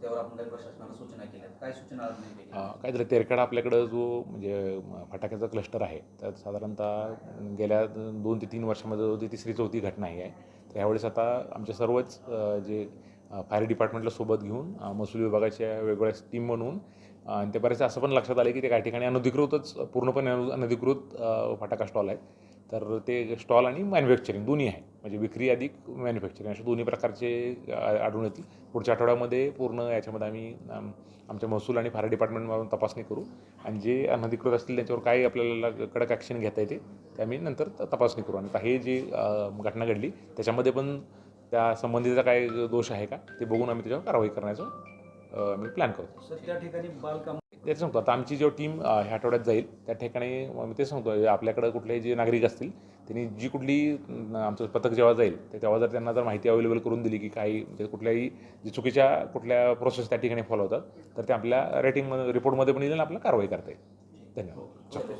त्यावर आपण काही प्रशासनाला सूचना केल्या काय सूचना झालं आपल्याकडं जो म्हणजे फटाक्याचा क्लस्टर आहे तर साधारणतः गेल्या दोन ते तीन वर्षामध्ये जो ती तिसरी चौथी घटना ही आहे. तर ह्यावेळेस आता आमच्या सर्वच जे फायर डिपार्टमेंटला सोबत घेऊन महसूल विभागाच्या वेगवेगळ्या टीम म्हणून आणि ते बरेचसे असं पण लक्षात आलं की ते काही ठिकाणी अनधिकृतच पूर्णपणे अनधिकृत फटाका स्टॉल आहेत. तर ते स्टॉल आणि मॅन्युफॅक्चरिंग दोन्ही आहे. म्हणजे विक्री अधिक मॅन्युफॅक्चरिंग. असे दोन्ही प्रकारचे आढळून येतील. पुढच्या आठवड्यामध्ये पूर्ण याच्यामध्ये आम्ही आमच्या महसूल आणि फायर डिपार्टमेंटमधून तपासणी करू. आणि जे अनधिकृत असतील त्यांच्यावर काय आपल्याला कडक ॲक्शन घेता येते ते आम्ही नंतर तपासणी करू. आणि हे जी घटना घडली त्याच्यामध्ये पण त्या संबंधितचा काय दोष आहे का ते बघून आम्ही त्याच्यावर कारवाई करण्याचं आम्ही प्लॅन करतो. सर त्या ठिकाणी बालकाम तेच सांगतो. आता आमची जेव्हा टीम ह्या आठवड्यात जाईल त्या ठिकाणी मी ते सांगतो आपल्याकडं कुठले जे नागरिक असतील त्यांनी जी कुठली आमचं पथक जेव्हा जाईल ते तेव्हा जर त्यांना जर माहिती अवेलेबल करून दिली की काही म्हणजे कुठल्याही जे चुकीच्या कुठल्या प्रोसेस त्या ठिकाणी फॉलो होतात तर ते आपल्या रेटिंगमध्ये रिपोर्टमध्ये पण येईल आणि आपल्याला कारवाई करता येईल. धन्यवाद. हो.